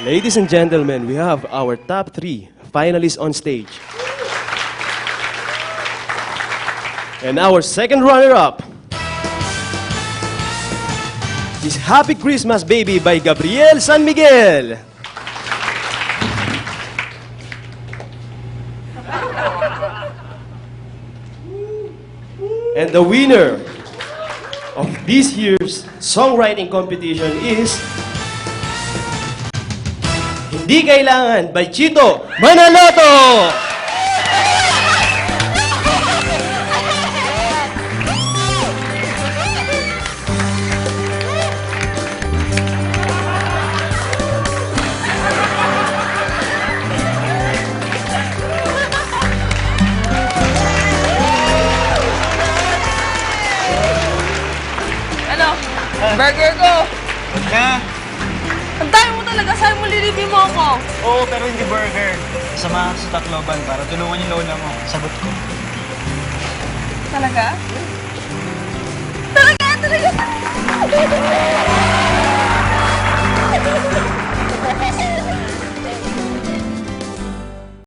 Ladies and gentlemen, we have our top three finalists on stage. And our second runner-up is Happy Christmas Baby by Gabriel San Miguel. And the winner of this year's songwriting competition is Hindi Kailangan by Chito Manaloto! Ano? Burger ko! Na? Ang dami mo talaga. Saan mo lilibin mo ako? Oo, pero hindi burger. Sama sa Tacloban para tulungan yung lola mo. Sagot ko. Talaga?